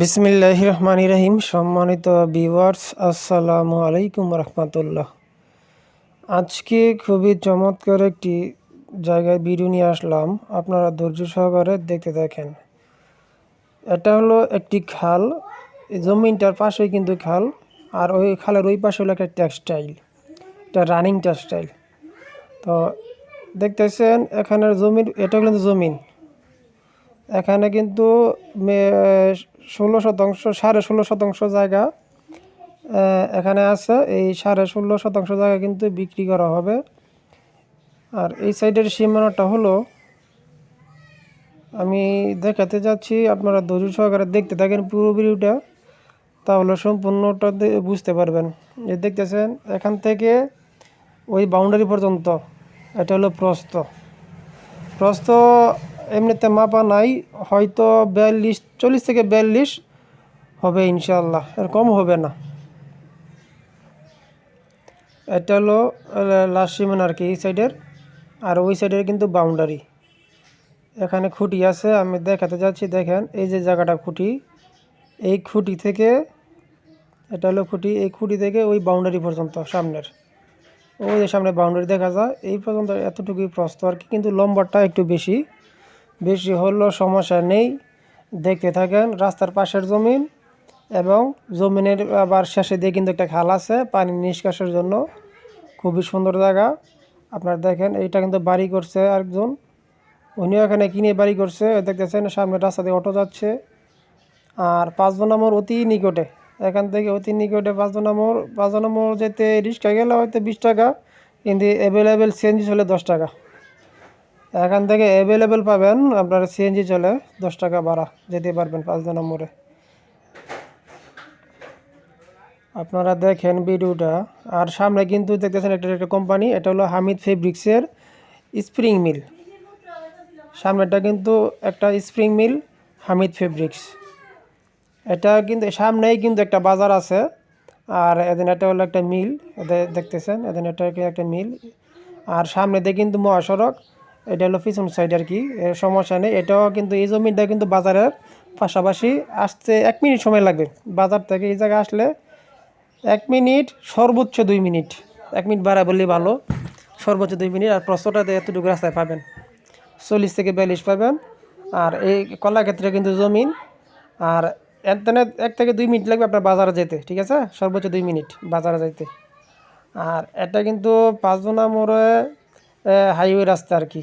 বিসমিল্লাহ রহমান রহিম সম্মানিত ভিউয়ার্স আসসালামু আলাইকুম রহমতুল্লাহ। আজকে খুবই চমৎকার একটি জায়গায় ভিডিও নিয়ে আসলাম, আপনারা ধৈর্য সহকারে দেখতে দেখেন এটা হলো একটি খাল জমিনটার পাশেই কিন্তু খাল, আর ওই খালের ওই পাশে হলো একটা টেক্সটাইল এটা রানিং টেক্সটাইল তো দেখতেছেন, এখানের জমির, এটা হলো জমিন। এখানে কিন্তু ষোলো শতাংশ, সাড়ে ষোলো শতাংশ জায়গা এখানে আছে। এই সাড়ে ষোলো শতাংশ জায়গা কিন্তু বিক্রি করা হবে। আর এই সাইডের সীমানাটা হলো, আমি দেখাতে যাচ্ছি, আপনারা ধৈর্য সহকারে দেখতে থাকেন পুরো ভিডিওটা, তাহলে সম্পূর্ণটা বুঝতে পারবেন। যে দেখতেছেন, এখান থেকে ওই বাউন্ডারি পর্যন্ত, এটা হলো প্রস্থ। প্রস্থ এমনিতে মাপা নাই, হয়তো বিয়াল্লিশ, চল্লিশ থেকে বিয়াল্লিশ হবে ইনশাল্লাহ এর কম হবে না। এটা হলো লাস্ট সিমেন আর কি, এই সাইডের, আর ওই সাইডের কিন্তু বাউন্ডারি এখানে খুঁটি আছে, আমি দেখাতে যাচ্ছি, দেখেন, এই যে জায়গাটা খুঁটি, এই খুঁটি থেকে, এটা হলো খুঁটি, এই খুঁটি থেকে ওই বাউন্ডারি পর্যন্ত, সামনের। ওই যে সামনে বাউন্ডারি দেখা যায়, এই পর্যন্ত এতটুকুই প্রস্ত আর কি, কিন্তু লম্বাটা একটু বেশি। বেশি হলেও সমস্যা নেই। দেখতে থাকেন, রাস্তার পাশের জমিন এবং জমিনের আবার শেষে দিয়ে কিন্তু একটা খাল আছে, পানি নিষ্কাশের জন্য। খুবই সুন্দর জায়গা। আপনার দেখেন, এইটা কিন্তু বাড়ি করছে একজন উনিও এখানে কিনে বাড়ি করছে। দেখতেছেন, সামনে রাস্তা দিয়ে অটো যাচ্ছে। আর পাঁচজন নম্বর অতি নিকটে। এখান থেকে অতি নিকটে পাঁচজন নম্বর পাঁচজন নম্বর যেতে রিক্সা গেলে হয়তো বিশ টাকা, কিন্তু অ্যাভেলেবেল চেঞ্জ হলে দশ টাকা। এখান থেকে অ্যাভেলেবেল পাবেন আপনার সিএনজি চলে, দশ টাকা ভাড়া, যেতে পারবেন পাঁচজন নম্বরে আপনারা দেখেন ভিডিওটা, আর সামনে কিন্তু দেখতেছেন একটা একটা কোম্পানি এটা হলো হামিদ ফেব্রিক্সের স্প্রিং মিল সামনেটা কিন্তু একটা স্প্রিং মিল হামিদ ফেব্রিক্স এটা কিন্তু, সামনেই কিন্তু একটা বাজার আছে, আর এদিন এটা হলো একটা মিল দেখতেছেন, এদিন এটা একটা মিল আর সামনে দিয়ে কিন্তু মহাসড়ক এটা হলো পিছন সাইড আর কি সমস্যা নেই। এটাও কিন্তু এই জমিটা কিন্তু বাজারের পাশাপাশি আসতে এক মিনিট সময় লাগবে। বাজার থেকে এই জায়গায় আসলে এক মিনিট, সর্বোচ্চ দুই মিনিট। এক মিনিট বাড়া বললেই ভালো, সর্বোচ্চ দুই মিনিট। আর প্রস্তটাতে এতটুকু রাস্তায় পাবেন। চল্লিশ থেকে বিয়াল্লিশ পাবেন। আর এই কলাক্ষেত্রে কিন্তু জমিন, আর এখানে এক থেকে দুই মিনিট লাগবে আপনার বাজারে যেতে, ঠিক আছে? সর্বোচ্চ দুই মিনিট বাজারে যেতে আর এটা কিন্তু পাঁচজনা মোড়ে হাইওয়ে রাস্তা আর কি।